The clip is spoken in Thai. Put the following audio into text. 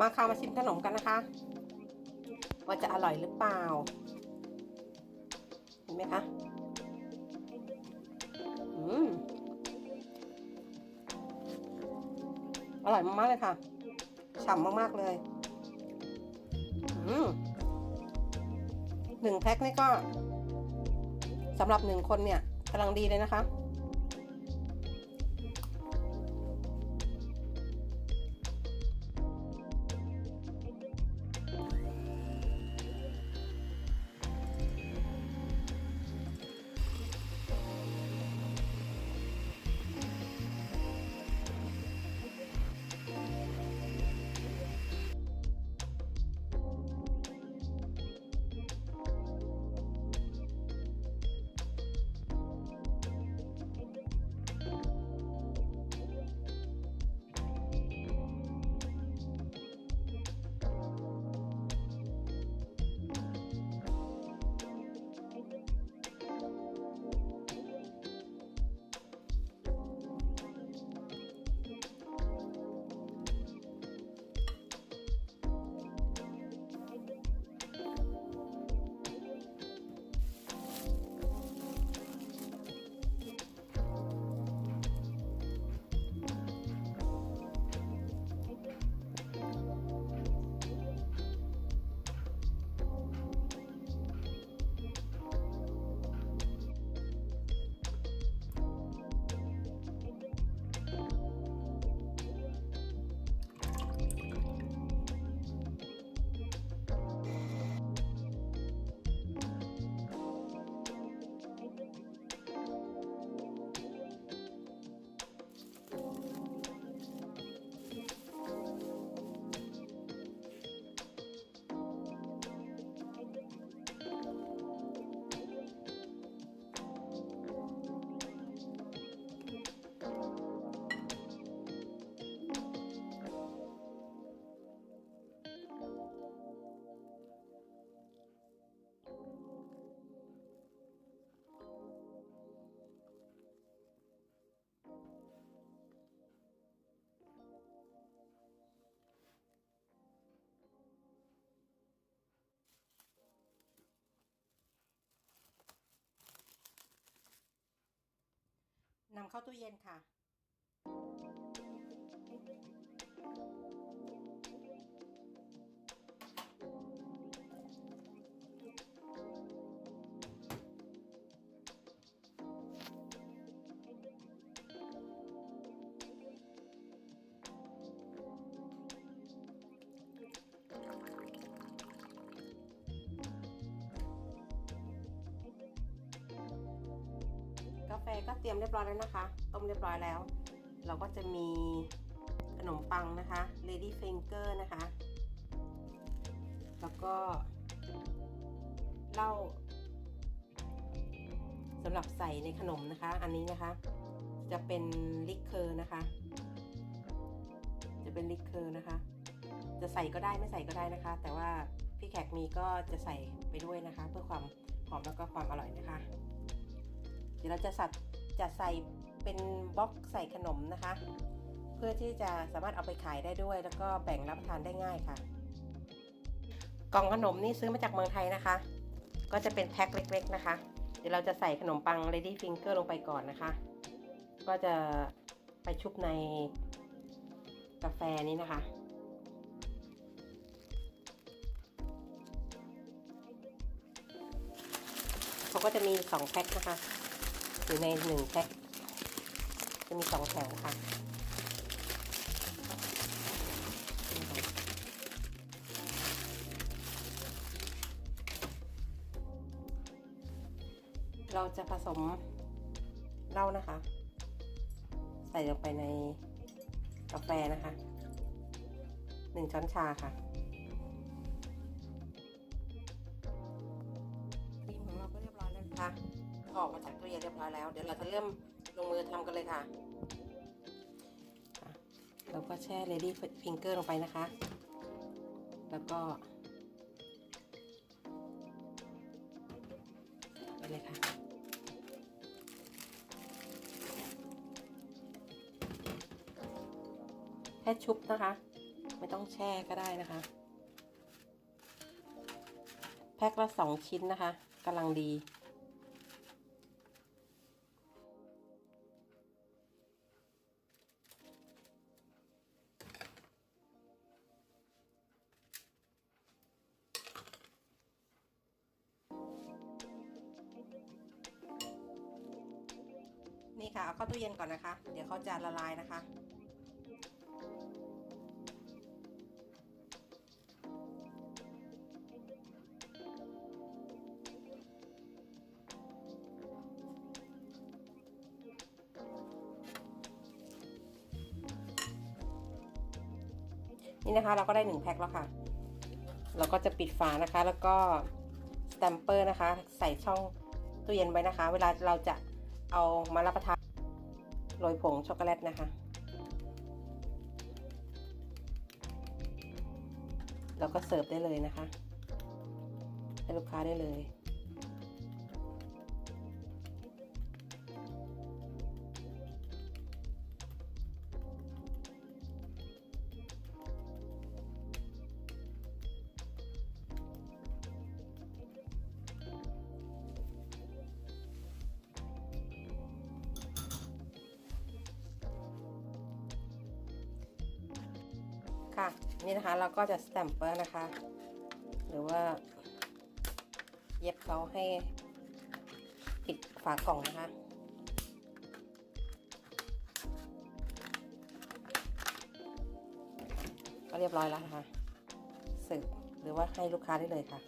มาค่ะมาชิมขนมกันนะคะ ว่าจะอร่อยหรือเปล่า เห็นไหมคะ อืม อร่อยมากๆเลยค่ะ ฉ่ำมากๆเลย อืมหนึ่งแพ็คนี่ก็สำหรับหนึ่งคนเนี่ยกำลังดีเลยนะคะ นำเข้าตู้เย็นค่ะ ก็เตรียมเรียบร้อยแล้วนะคะ ต้มเรียบร้อยแล้ว เราก็จะมีขนมปังนะคะ Lady Finger นะคะ แล้วก็เหล้าสำหรับใส่ในขนมนะคะ อันนี้นะคะ จะเป็นลิคเคอร์นะคะ จะเป็นลิคเคอร์นะคะ จะใส่ก็ได้ไม่ใส่ก็ได้นะคะ แต่ว่าพี่แขกมีก็จะใส่ไปด้วยนะคะ เพื่อความหอมแล้วก็ความอร่อยนะคะ ดี๋ยวเราจะสัดจะใส่เป็นบล็อกใส่ขนมนะคะ เพื่อที่จะสามารถเอาไปขายได้ด้วย แล้วก็แบ่งรับประทานได้ง่ายค่ะ กล่องขนมนี่ซื้อมาจากเมืองไทยนะคะ ก็จะเป็นแพ็คเล็ก ๆนะคะ เดี๋ยวเราจะใส่ขนมปัง Lady Finger ลงไปก่อนนะคะ ก็จะไปชุบในกาแฟนี้นะคะเขาก็จะมีสองแพ็คนะคะ อยู่ในหนึ่งแพ็คจะมีสองแถวค่ะเราจะผสมเหล้านะคะ ใส่ลงไปในกาแฟนะคะหนึ่งช้อนชาค่ะครีมของเราก็เรียบร้อยแล้วนะคะ ออกมาจากตู้เย็นเรียบร้อยแล้ว เดี๋ยวเราจะเริ่มลงมือทำกันเลยค่ะ เราก็แช่ Lady Finger ลงไปนะคะ แล้วก็ไปเลยค่ะ แค่ชุบนะคะ ไม่ต้องแช่ก็ได้นะคะ แพ็คละสองชิ้นนะคะกำลังดี เอาเข้าตู้เย็นก่อนนะคะ เดี๋ยวเขาจะละลายนะคะ นี่นะคะเราก็ได้หนึ่งแพ็คแล้วค่ะ เราก็จะปิดฝานะคะ แล้วก็สแตมเปอร์นะคะ ใส่ช่องตู้เย็นไว้นะคะ เวลาเราจะเอามารับประทาน โรยผงช็อกโกแลตนะคะ แล้วก็เสิร์ฟได้เลยนะคะ ให้ลูกค้าได้เลย นี่นะคะ เราก็จะสแตมเปอร์นะคะ หรือว่า เย็บเขาให้ปิดฝากล่องนะคะก็เรียบร้อยแล้วนะคะเสิร์ฟหรือว่าให้ลูกค้าได้เลยค่ะ